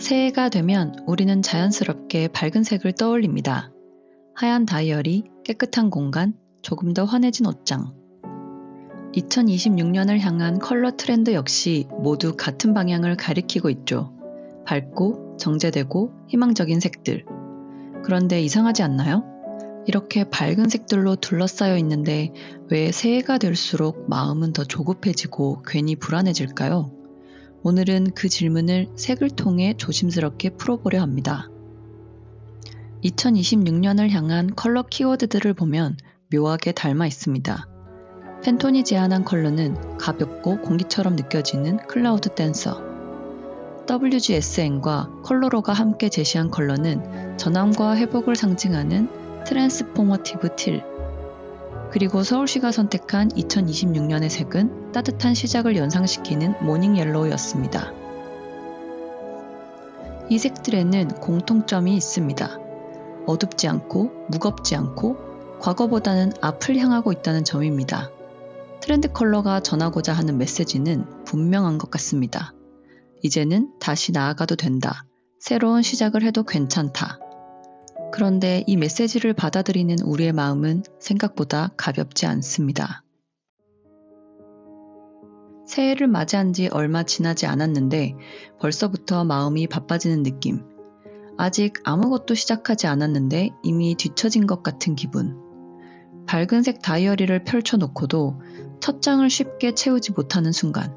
새해가 되면 우리는 자연스럽게 밝은 색을 떠올립니다. 하얀 다이어리, 깨끗한 공간, 조금 더 환해진 옷장. 2026년을 향한 컬러 트렌드 역시 모두 같은 방향을 가리키고 있죠. 밝고 정제되고 희망적인 색들. 그런데 이상하지 않나요? 이렇게 밝은 색들로 둘러싸여 있는데 왜 새해가 될수록 마음은 더 조급해지고 괜히 불안해질까요? 오늘은 그 질문을 색을 통해 조심스럽게 풀어보려 합니다. 2026년을 향한 컬러 키워드들을 보면 묘하게 닮아 있습니다. 팬톤이 제안한 컬러는 가볍고 공기처럼 느껴지는 클라우드 댄서. WGSN과 컬러로가 함께 제시한 컬러는 전함과 회복을 상징하는 트랜스포머티브 틸. 그리고 서울시가 선택한 2026년의 색은 따뜻한 시작을 연상시키는 모닝 옐로우였습니다. 이 색들에는 공통점이 있습니다. 어둡지 않고 무겁지 않고 과거보다는 앞을 향하고 있다는 점입니다. 트렌드 컬러가 전하고자 하는 메시지는 분명한 것 같습니다. 이제는 다시 나아가도 된다. 새로운 시작을 해도 괜찮다. 그런데 이 메시지를 받아들이는 우리의 마음은 생각보다 가볍지 않습니다. 새해를 맞이한 지 얼마 지나지 않았는데 벌써부터 마음이 바빠지는 느낌. 아직 아무것도 시작하지 않았는데 이미 뒤처진 것 같은 기분. 밝은색 다이어리를 펼쳐놓고도 첫 장을 쉽게 채우지 못하는 순간.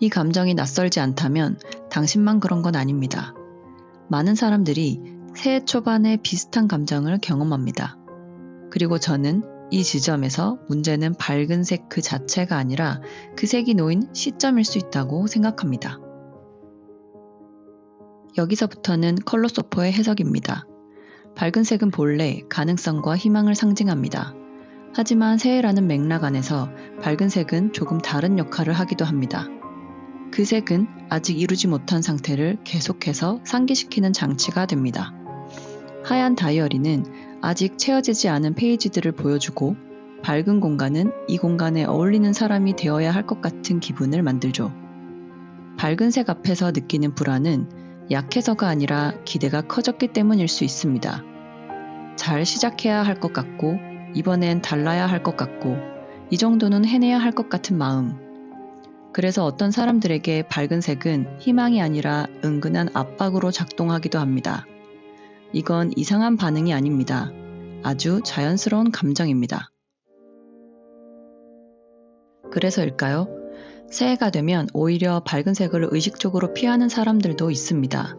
이 감정이 낯설지 않다면 당신만 그런 건 아닙니다. 많은 사람들이 새해 초반에 비슷한 감정을 경험합니다. 그리고 저는 이 지점에서 문제는 밝은 색 그 자체가 아니라 그 색이 놓인 시점일 수 있다고 생각합니다. 여기서부터는 컬러 소퍼의 해석입니다. 밝은 색은 본래 가능성과 희망을 상징합니다. 하지만 새해라는 맥락 안에서 밝은 색은 조금 다른 역할을 하기도 합니다. 그 색은 아직 이루지 못한 상태를 계속해서 상기시키는 장치가 됩니다. 하얀 다이어리는 아직 채워지지 않은 페이지들을 보여주고 밝은 공간은 이 공간에 어울리는 사람이 되어야 할 것 같은 기분을 만들죠. 밝은 색 앞에서 느끼는 불안은 약해서가 아니라 기대가 커졌기 때문일 수 있습니다. 잘 시작해야 할 것 같고, 이번엔 달라야 할 것 같고, 이 정도는 해내야 할 것 같은 마음. 그래서 어떤 사람들에게 밝은 색은 희망이 아니라 은근한 압박으로 작동하기도 합니다. 이건 이상한 반응이 아닙니다. 아주 자연스러운 감정입니다. 그래서일까요? 새해가 되면 오히려 밝은 색을 의식적으로 피하는 사람들도 있습니다.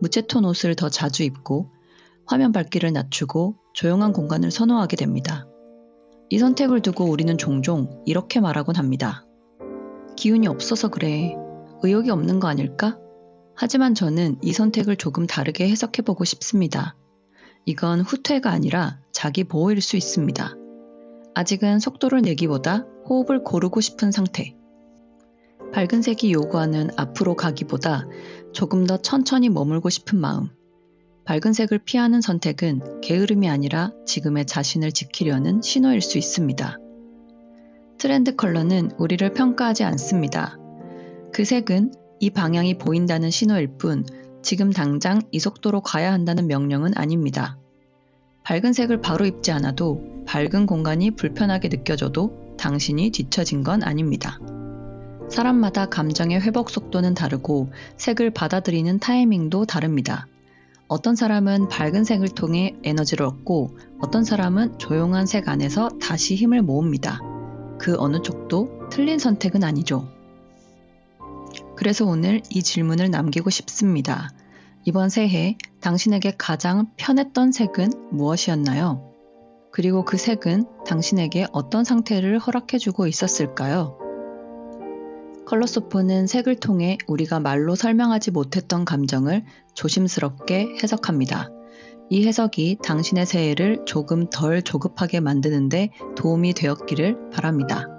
무채톤 옷을 더 자주 입고 화면 밝기를 낮추고 조용한 공간을 선호하게 됩니다. 이 선택을 두고 우리는 종종 이렇게 말하곤 합니다. 기운이 없어서 그래. 의욕이 없는 거 아닐까? 하지만 저는 이 선택을 조금 다르게 해석해보고 싶습니다. 이건 후퇴가 아니라 자기 보호일 수 있습니다. 아직은 속도를 내기보다 호흡을 고르고 싶은 상태. 밝은 색이 요구하는 앞으로 가기보다 조금 더 천천히 머물고 싶은 마음. 밝은 색을 피하는 선택은 게으름이 아니라 지금의 자신을 지키려는 신호일 수 있습니다. 트렌드 컬러는 우리를 평가하지 않습니다. 그 색은 이 방향이 보인다는 신호일 뿐 지금 당장 이 속도로 가야 한다는 명령은 아닙니다. 밝은 색을 바로 입지 않아도 밝은 공간이 불편하게 느껴져도 당신이 뒤처진 건 아닙니다. 사람마다 감정의 회복 속도는 다르고 색을 받아들이는 타이밍도 다릅니다. 어떤 사람은 밝은 색을 통해 에너지를 얻고 어떤 사람은 조용한 색 안에서 다시 힘을 모읍니다. 그 어느 쪽도 틀린 선택은 아니죠. 그래서 오늘 이 질문을 남기고 싶습니다. 이번 새해 당신에게 가장 편했던 색은 무엇이었나요? 그리고 그 색은 당신에게 어떤 상태를 허락해주고 있었을까요? 컬러소프는 색을 통해 우리가 말로 설명하지 못했던 감정을 조심스럽게 해석합니다. 이 해석이 당신의 새해를 조금 덜 조급하게 만드는데 도움이 되었기를 바랍니다.